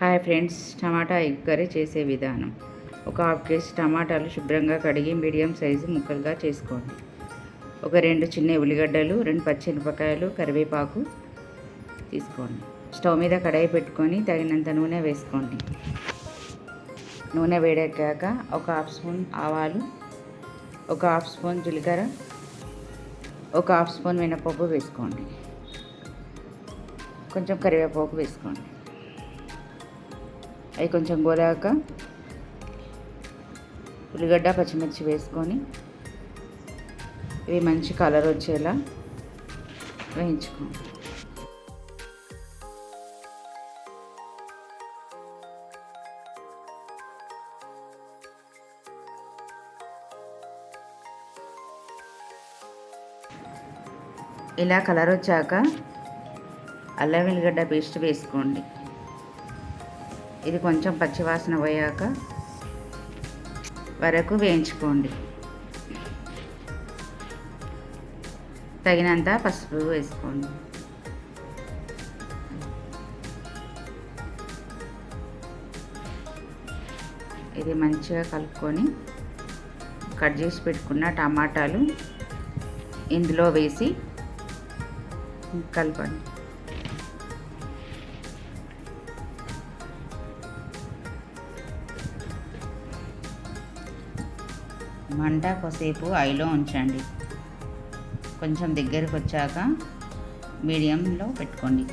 Hi friends tomato egg curry చేసే విధానం. ఒక హాఫ్ కేజీ టమాటాలు శుభ్రంగా కడిగి మీడియం సైజు ముక్కలుగా చేసుకోండి. ఒక రెండు చిన్న ఉల్లిగడ్డలు రెండు పచ్చిమిరపకాయలు కరివేపాకు తీసుకోండి. స్టవ్ మీద కడాయి పెట్టుకొని తగినంత నూనె వేసుకోండి. నూనె వేడెక్కాక ఒక హాఫ్ స్పూన్ ఆవాలు ఒక హాఫ్ స్పూన్ జీలకర్ర ఒక హాఫ్ స్పూన్ మినపప్పు వేసుకోండి. కొంచెం కరివేపాకు వేసుకోండి. అవి కొంచెం గోరాక ఉల్లిగడ్డ పచ్చిమిర్చి వేసుకొని ఇవి మంచి కలర్ వచ్చేలా వేయించుకోండి ఇలా కలర్ వచ్చాక అల్లం వెల్లిగడ్డ పేస్ట్ వేసుకోండి. ఇది కొంచెం పచ్చివాసన పోయాక వరకు వేయించుకోండి. తగినంత పసుపు వేసుకోండి. ఇది మంచిగా కలుపుకొని కట్ చేసి పెట్టుకున్న టమాటాలు ఇందులో వేసి కలపండి. మంట కొసేపు ఐలో ఉంచండి. కొంచెం దగ్గరకు వచ్చాక మీడియంలో పెట్టుకోండి.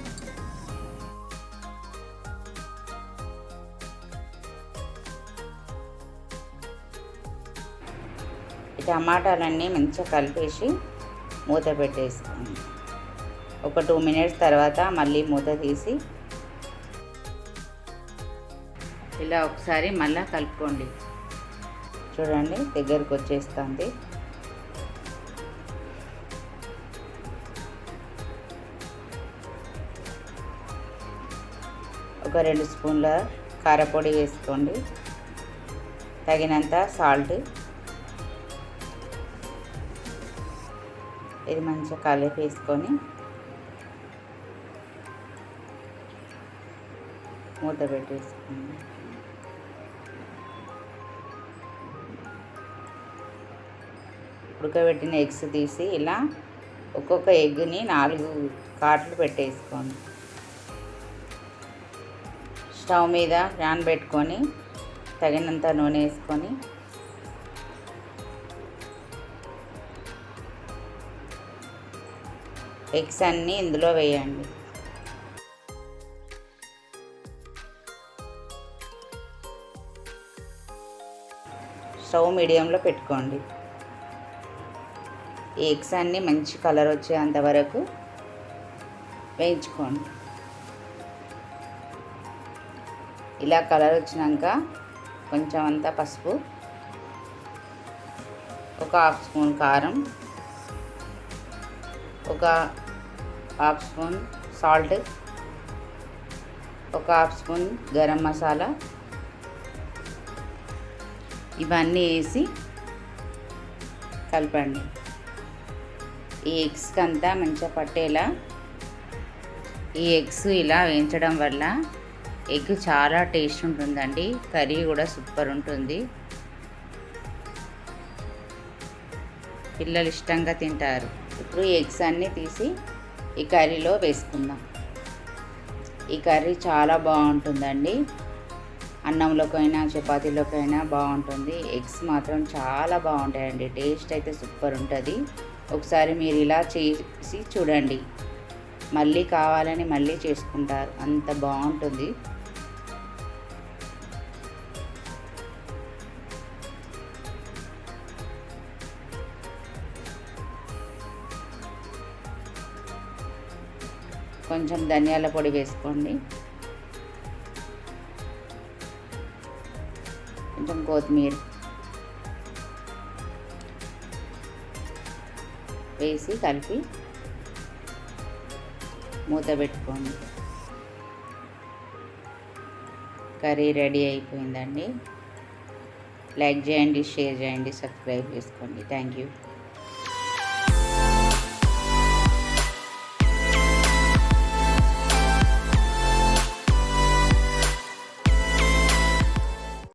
టమాటాలన్నీ మంచిగా కలిపేసి మూత పెట్టేసుకోండి. ఒక టూ మినిట్స్ తర్వాత మళ్ళీ మూత తీసి ఇలా ఒకసారి మళ్ళీ కలుపుకోండి. చూడండి దగ్గరకు వచ్చేస్తుంది. ఒక రెండు స్పూన్ల కారపొడి వేసుకోండి. తగినంత సాల్ట్. ఇది మంచిగా కలిపి వేసుకొని మూత పెట్టేసుకోండి. ఉడకబెట్టిన ఎగ్స్ తీసి ఇలా ఒక్కొక్క ఎగ్ని నాలుగు కాట్లు పెట్టేసుకోండి. స్టవ్ మీద ఫ్యాన్ పెట్టుకొని తగినంత నూనె వేసుకొని ఎగ్స్ అన్నీ ఇందులో వేయండి. స్టవ్ మీడియంలో పెట్టుకోండి. ఎగ్స్ అన్నీ మంచి కలర్ వచ్చేంత వరకు వేయించుకోండి. ఇలా కలర్ వచ్చినాక కొంచెం అంతా పసుపు ఒక హాఫ్ స్పూన్ కారం ఒక హాఫ్ స్పూన్ సాల్ట్ ఒక హాఫ్ స్పూన్ గరం మసాలా. ఇవన్నీ వేసి కలపండి. ఈ ఎగ్స్కి అంతా మంచిగా పట్టేలా ఈ ఎగ్స్ ఇలా వేయించడం వల్ల ఎగ్ చాలా టేస్ట్ ఉంటుందండి. కర్రీ కూడా సూపర్ ఉంటుంది. పిల్లలు ఇష్టంగా తింటారు. ఇప్పుడు ఎగ్స్ అన్నీ తీసి ఈ కర్రీలో వేసుకుందాం. ఈ కర్రీ చాలా బాగుంటుందండి. అన్నంలోకైనా చపాతీలోకైనా బాగుంటుంది. ఎగ్స్ మాత్రం చాలా బాగుంటాయండి. టేస్ట్ అయితే సూపర్ ఉంటుంది. ఒకసారి మీరు ఇలా చేసి చూడండి. మళ్ళీ కావాలని మళ్ళీ చేసుకుంటారు. అంత బాగుంటుంది. కొంచెం ధనియాల పొడి వేసుకోండి. కొంచెం కొత్తిమీర వేసి కలిపి మూత పెట్టుకోండి. కర్రీ రెడీ అయిపోయిందండి. లైక్ చేయండి షేర్ చేయండి సబ్స్క్రైబ్ చేసుకోండి. Thank you.